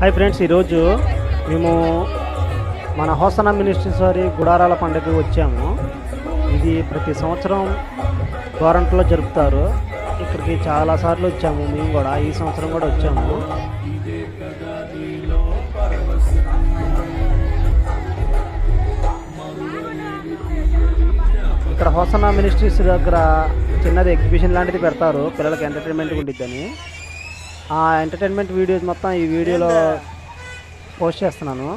Hi friends ఈరోజు మేము మన హోసన మినిస్ట్రీస్ వారి గుడారాల పండుగకి వచ్చాము. ఇది ప్రతి సంవత్సరం గోరంట్లో జరుపుతారు. ఇక్కడికి చాలా సార్లు వచ్చాము మేము కూడా ఈ సంవత్సరం కూడా వచ్చాము. ఇక్కడ హోసన మినిస్ట్రీస్ దగ్గర చిన్నది ఎగ్జిబిషన్ లాంటిది పెడతారు. పిల్లలకి ఎంటర్టైన్మెంట్ ఉండిద్దని. ఆ ఎంటర్టైన్మెంట్ వీడియోస్ మొత్తం ఈ వీడియోలో పోస్ట్ చేస్తున్నాను.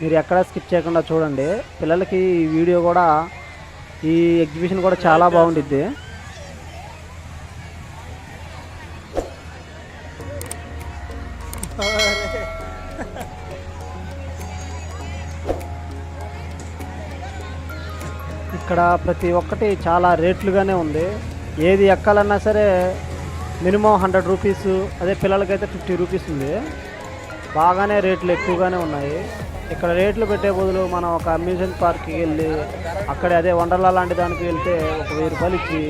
మీరు ఎక్కడ స్కిప్ చేయకుండా చూడండి. పిల్లలకి ఈ వీడియో కూడా ఈ ఎగ్జిబిషన్ కూడా చాలా బాగుండిద్ది. ఇక్కడ ప్రతి ఒక్కటి చాలా రేట్లుగానే ఉంది. ఏది ఎక్కాలన్నా సరే మినిమం హండ్రెడ్ రూపీస్ అదే పిల్లలకైతే ఫిఫ్టీ రూపీస్ ఉంది. బాగానే రేట్లు ఎక్కువగానే ఉన్నాయి. ఇక్కడ రేట్లు పెట్టే బదులు మనం ఒక అమ్యూజ్మెంట్ పార్క్కి వెళ్ళి అక్కడ అదే వండర్లా లాంటి దానికి వెళ్తే ఒక వెయ్యి రూపాయలు ఇచ్చి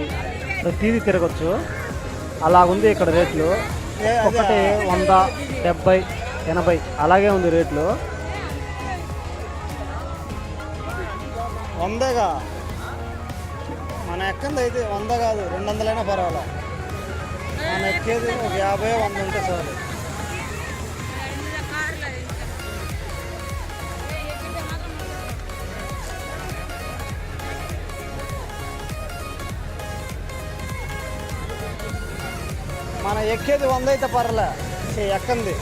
ప్రతిదీ తిరగచ్చు. అలా ఉంది ఇక్కడ రేట్లు. ఒకటి వంద డెబ్బై ఎనభై అలాగే ఉంది రేట్లు. వందగా? మన ఎక్కంది అయితే వంద కాదు రెండు వందలైనా పర్వాలేదు మనం ఎక్కేది ఒక యాభై వంద ఉంటే చాలు. మనం ఎక్కేది వంద అయితే పర్లే. ఎక్కంది.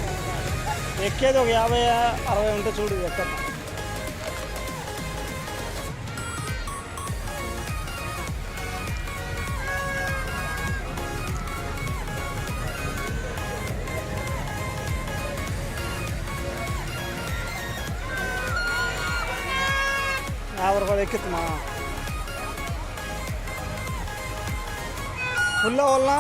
ఎక్కేది ఒక యాభై అరవై ఉంటే చూడు ఎక్కడ యాభై రూపాయలు ఎక్కిస్తున్నా ఫుల్ వల్ల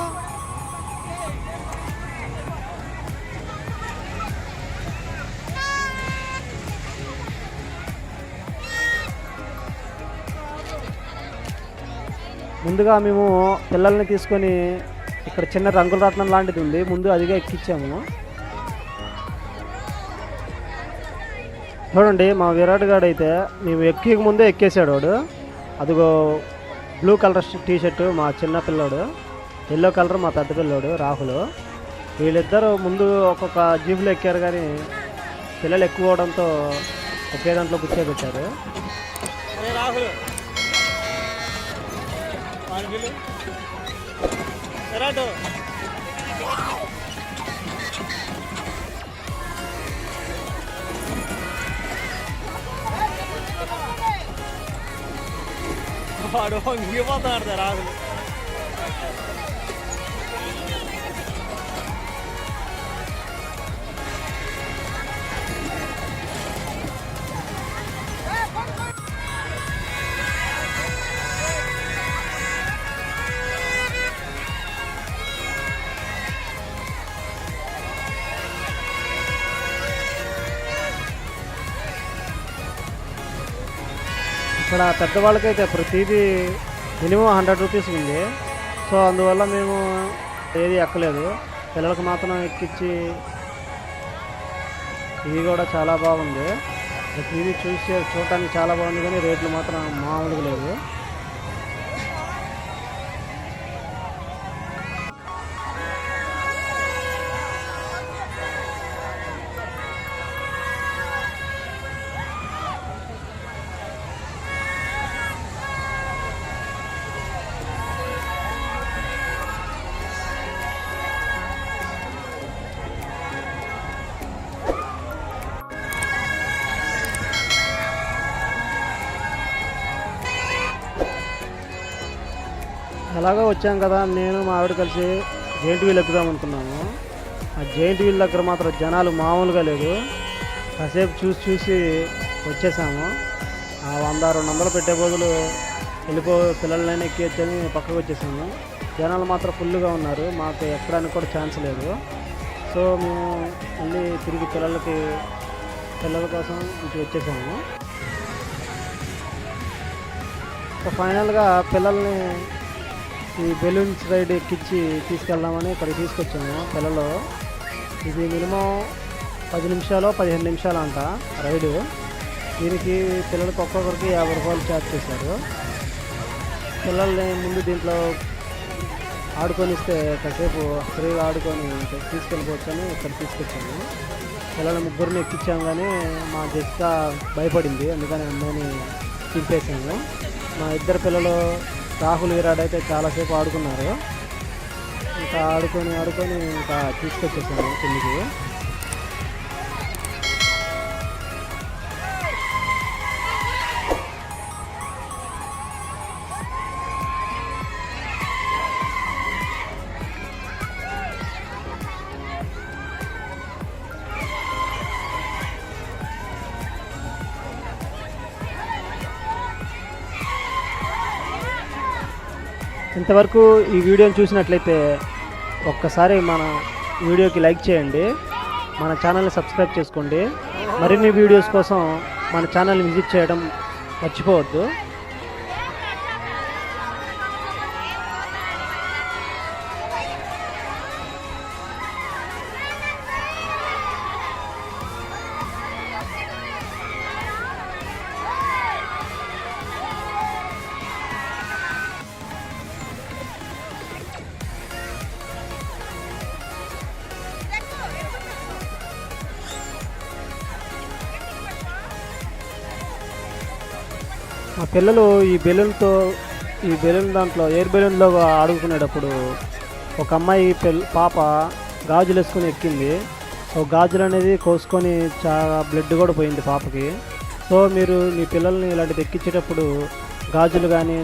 ముందుగా మేము పిల్లల్ని తీసుకొని ఇక్కడ చిన్న రంగుల రత్నం లాంటిది ఉంది. ముందు అదిగా ఎక్కించాము చూడండి మా విరాట్ గాడు అయితే మేము ఎక్కి ముందే ఎక్కేసాడు వాడు. అదిగో బ్లూ కలర్ టీ షర్టు మా చిన్న పిల్లోడు ఎల్లో కలర్ మా పెద్ద పిల్లోడు రాహుల్. వీళ్ళిద్దరూ ముందు ఒక్కొక్క జీబులో ఎక్కారు కానీ పిల్లలు ఎక్కువ అవడంతో ఒకే దాంట్లో కూర్చోబెట్టారు. ఏ రాహుల్. వాని పిలు విరాట్ వాడు ఇంగిపోతాడు రాహుల్ ఇక్కడ పెద్దవాళ్ళకైతే ప్రతిదీ మినిమం హండ్రెడ్ రూపీస్ ఉంది. సో అందువల్ల మేము ఏది ఎక్కలేదు. పిల్లలకు మాత్రం ఎక్కించి ఇది కూడా చాలా బాగుంది. ప్రతిదీ చూసి చూడటానికి చాలా బాగుంది కానీ రేట్లు మాత్రం మామూలుగా లేదు ఎలాగో వచ్చాం కదా నేను మా ఆవిడ కలిసి జైంట్ వీల్ ఎక్కుదాం అనుకున్నాము. ఆ జైంట్ వీల్ దగ్గర మాత్రం జనాలు మామూలుగా లేదు కాసేపు చూసి చూసి వచ్చేసాము. ఆ వంద రెండు వందలు పెట్టే బదులు వెళ్ళిపో పిల్లలైనా ఎక్కియచ్చని పక్కకు వచ్చేసాము. జనాలు మాత్రం ఫుల్గా ఉన్నారు. మాకు ఎక్కడానికి కూడా ఛాన్స్ లేదు. సో మేము మళ్ళీ తిరిగి పిల్లలకి పిల్లల కోసం ఇటు వచ్చేసాము. ఫైనల్గా పిల్లల్ని ఈ బెలూన్స్ రైడ్ ఎక్కించి తీసుకెళ్దామని ఇక్కడ తీసుకొచ్చాము పిల్లలు. ఇది మినిమం పది నిమిషాలు పదిహేను నిమిషాలు అంట రైడు. దీనికి పిల్లలకి ఒక్కొక్కరికి యాభై రూపాయలు ఛార్జ్ చేశారు. పిల్లల్ని ముందు దీంట్లో ఆడుకొనిస్తే కాసేపు ఫ్రీగా ఆడుకొని తీసుకెళ్ళిపోవచ్చని ఇక్కడ తీసుకొచ్చాము. పిల్లల ముగ్గురిని ఎక్కించాం కానీ మా జెస్కా భయపడింది అందుకని అమ్మాయిని దింపేసాము మా ఇద్దరు పిల్లలు రాహుల్ విరాట్ అయితే చాలాసేపు ఆడుకున్నారు. ఇంకా ఆడుకొని ఆడుకొని ఇంకా తీసుకొచ్చేసాను కిందికి. ఇంతవరకు ఈ వీడియోని చూసినట్లయితే ఒక్కసారి మన వీడియోకి లైక్ చేయండి. మన ఛానల్ని సబ్స్క్రైబ్ చేసుకోండి. మరిన్ని వీడియోస్ కోసం మన ఛానల్ని విజిట్ చేయడం మర్చిపోవద్దు. మా పిల్లలు ఈ బెలూన్తో ఈ బెలూన్ దాంట్లో ఎయిర్ బెలూన్లో ఆడుకునేటప్పుడు ఒక అమ్మాయి పిల్ల పాప గాజులు వేసుకొని ఎక్కింది. సో గాజులు అనేది కోసుకొని చాలా బ్లడ్ కూడా పోయింది పాపకి. సో మీరు మీ పిల్లల్ని ఇలాంటిది ఎక్కించేటప్పుడు గాజులు కానీ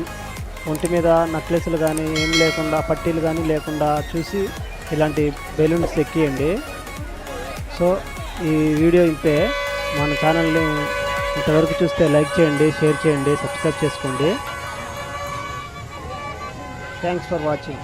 ఒంటి మీద నక్లెస్లు కానీ ఏం లేకుండా పట్టీలు కానీ లేకుండా చూసి ఇలాంటి బెలూన్స్ ఎక్కియండి. సో ఈ వీడియో ఇంతే. మన ఛానల్ని ఇంతవరకు చూస్తే లైక్ చేయండి షేర్ చేయండి సబ్స్క్రైబ్ చేసుకోండి. Thanks for watching